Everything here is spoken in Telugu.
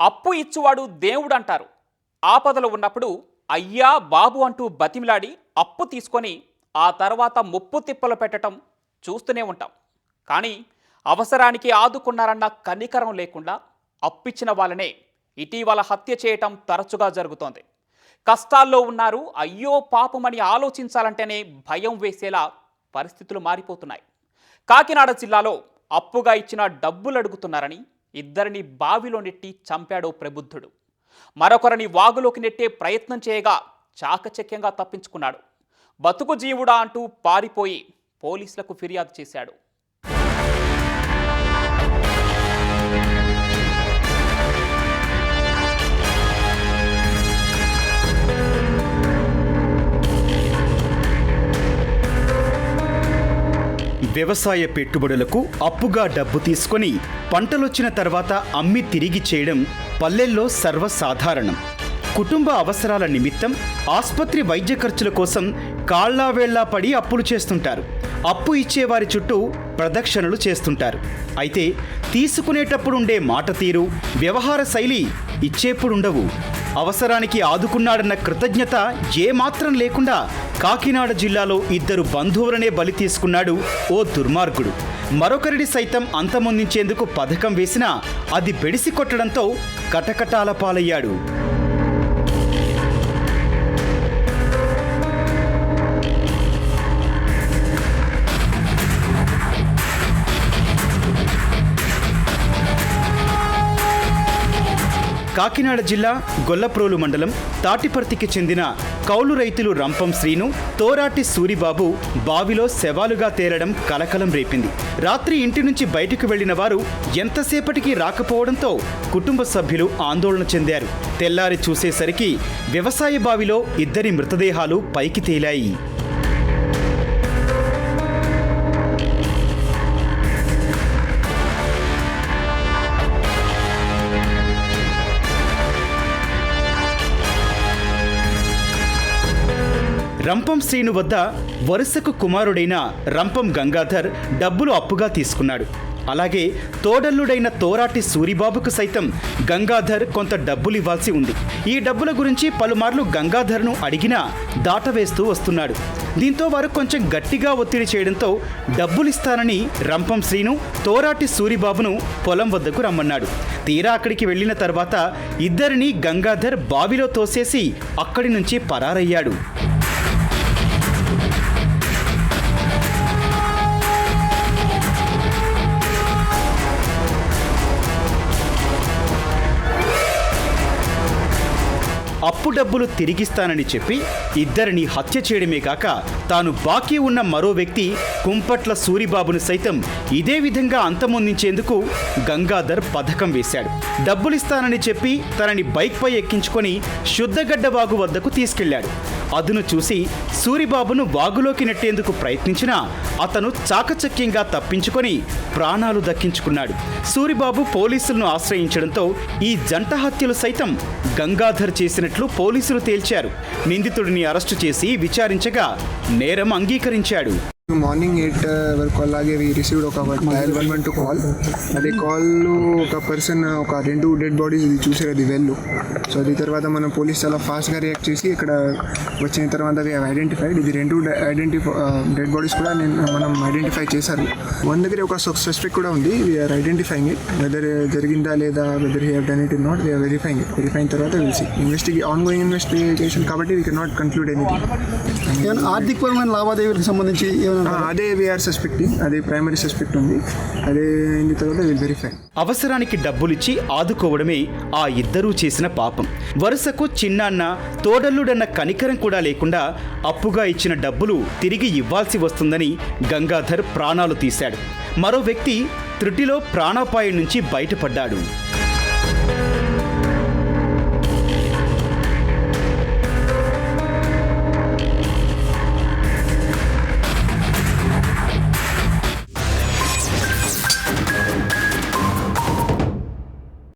అప్పు ఇచ్చువాడు దేవుడు అంటారు ఆపదలో ఉన్నప్పుడు అయ్యా బాబు అంటూ బతిమిలాడి అప్పు తీసుకొని ఆ తర్వాత ముప్పు తిప్పలు పెట్టడం చూస్తూనే ఉంటాం. కానీ అవసరానికి ఆదుకున్నారన్న కనికరం లేకుండా అప్పిచ్చిన వాళ్ళనే ఇటీవల హత్య చేయటం తరచుగా జరుగుతోంది. కష్టాల్లో ఉన్నారు అయ్యో పాపమని ఆలోచించాలంటేనే భయం వేసేలా పరిస్థితులు మారిపోతున్నాయి. కాకినాడ జిల్లాలో అప్పుగా ఇచ్చిన డబ్బులు అడుగుతున్నారని ఇద్దరిని బావిలో నెట్టి చంపాడో ప్రబుద్ధుడు. మరొకరిని వాగులోకి నెట్టే ప్రయత్నం చేయగా చాకచక్యంగా తప్పించుకున్నాడు. బతుకు జీవుడా అంటూ పారిపోయి పోలీసులకు ఫిర్యాదు చేశాడు. వ్యవసాయ పెట్టుబడులకు అప్పుగా డబ్బు తీసుకొని పంటలొచ్చిన తర్వాత అమ్మి తిరిగి చేయడం పల్లెల్లో సర్వసాధారణం. కుటుంబ అవసరాల నిమిత్తం ఆసుపత్రి వైద్య ఖర్చుల కోసం కాళ్ళావేళ్ళా పడి అప్పులు చేస్తుంటారు. అప్పు ఇచ్చేవారి చుట్టూ ప్రదక్షిణలు చేస్తుంటారు. అయితే తీసుకునేటప్పుడు ఉండే మాట తీరు వ్యవహార శైలి ఇచ్చేప్పుడుండవు. అవసరానికి ఆదుకున్నాడన్న కృతజ్ఞత ఏమాత్రం లేకుండా కాకినాడ జిల్లాలో ఇద్దరు బంధువులనే బలి తీసుకున్నాడు ఓ దుర్మార్గుడు. మరొకరిని సైతం అంతమొందించేందుకు పథకం వేసినా అది బెడిసి కొట్టడంతో కటకటాల పాలయ్యాడు. కాకినాడ జిల్లా గొల్లప్రోలు మండలం తాటిపర్తికి చెందిన కౌలు రైతులు రంపం శ్రీను తోరాటి సూరిబాబు బావిలో శవాలుగా తేలడం కలకలం రేపింది. రాత్రి ఇంటి నుంచి బయటకు వెళ్ళిన వారు ఎంతసేపటికి రాకపోవడంతో కుటుంబ సభ్యులు ఆందోళన చెందారు. తెల్లారి చూసేసరికి వ్యవసాయ బావిలో ఇద్దరి మృతదేహాలు పైకి తేలాయి. రంపం శ్రీను వద్ద వరుసకు కుమారుడైన రంపం గంగాధర్ డబ్బులు అప్పుగా తీసుకున్నాడు. అలాగే తోడల్లుడైన తోరాటి సూరిబాబుకు సైతం గంగాధర్ కొంత డబ్బులు ఇవ్వాల్సి ఉంది. ఈ డబ్బుల గురించి పలుమార్లు గంగాధర్ను అడిగినా దాటవేస్తూ వస్తున్నాడు. దీంతో వారు కొంచెం గట్టిగా ఒత్తిడి చేయడంతో డబ్బులిస్తానని రంపం శ్రీను తోరాటి సూరిబాబును పొలం వద్దకు రమ్మన్నాడు. తీరా అక్కడికి వెళ్ళిన తర్వాత ఇద్దరిని గంగాధర్ బావిలో తోసేసి అక్కడి నుంచి పరారయ్యాడు. అప్పు డబ్బులు తిరిగిస్తానని చెప్పి ఇద్దరిని హత్య చేయడమే కాక తాను బాకీ ఉన్న మరో వ్యక్తి కుంపట్ల సూరిబాబును సైతం ఇదే విధంగా అంతమొందించేందుకు గంగాధర్ పథకం వేశాడు. డబ్బులిస్తానని చెప్పి తనని బైక్పై ఎక్కించుకొని శుద్ధగడ్డ వాగు వద్దకు తీసుకెళ్ళాడు. అదును చూసి సూరిబాబును వాగులోకి నెట్టేందుకు ప్రయత్నించినా అతను చాకచక్యంగా తప్పించుకొని ప్రాణాలు దక్కించుకున్నాడు. సూరిబాబు పోలీసులను ఆశ్రయించడంతో ఈ జంట హత్యలు సైతం గంగాధర్ చేసినట్లు పోలీసులు తేల్చారు. నిందితుడిని అరెస్టు చేసి విచారించగా నేరం అంగీకరించాడు. మార్నింగ్ ఎయిట్ వరకు అలాగే వి రిసీవ్డ్ ఒక dial one one two call అదే కాల్ ఒక పర్సన్ uh, ఒక రెండు డెడ్ బాడీస్ ఇది చూసారు అది వెళ్ళు. సో అది తర్వాత మన పోలీస్ చాలా ఫాస్ట్గా రియాక్ట్ చేసి ఇక్కడ వచ్చిన తర్వాత అవి ఐడెంటిఫైడ్ ఇది రెండు ఐడెంటిఫై డెడ్ బాడీస్ కూడా నేను uh, మనం ఐడెంటిఫై చేశారు. వన్ దగ్గర ఒక సస్పెక్ట్ కూడా ఉంది. వీఆర్ ఐడెంటిఫైయింగ్ ఇట్ వెదర్ జరిగిందా లేదా whether he done it in not we are verifying it verifying తర్వాత తెలిసి ఇన్వెస్టిగే ఆన్ గోయింగ్ ఇన్వెస్టిగేషన్ కాబట్టి we can not conclude anything ఆర్థికపరమైన లావాదేవీలకు సంబంధించి ఏమైనా అదే వీఆర్ సస్పెక్టింగ్ అదే ప్రైమరీ సస్పెక్ట్ ఉంది. అదే అయిన తర్వాత విల్ వెరిఫై అవసరానికి డబ్బులిచ్చి ఆదుకోవడమే ఆ ఇద్దరూ చేసిన పాపం. వరుసకు చిన్నాన్న తోడల్లుడన్న కనికరం కూడా లేకుండా అప్పుగా ఇచ్చిన డబ్బులు తిరిగి ఇవ్వాల్సి వస్తుందని గంగాధర్ ప్రాణాలు తీశాడు. మరో వ్యక్తి త్రుటిలో ప్రాణాపాయం నుంచి బయటపడ్డాడు.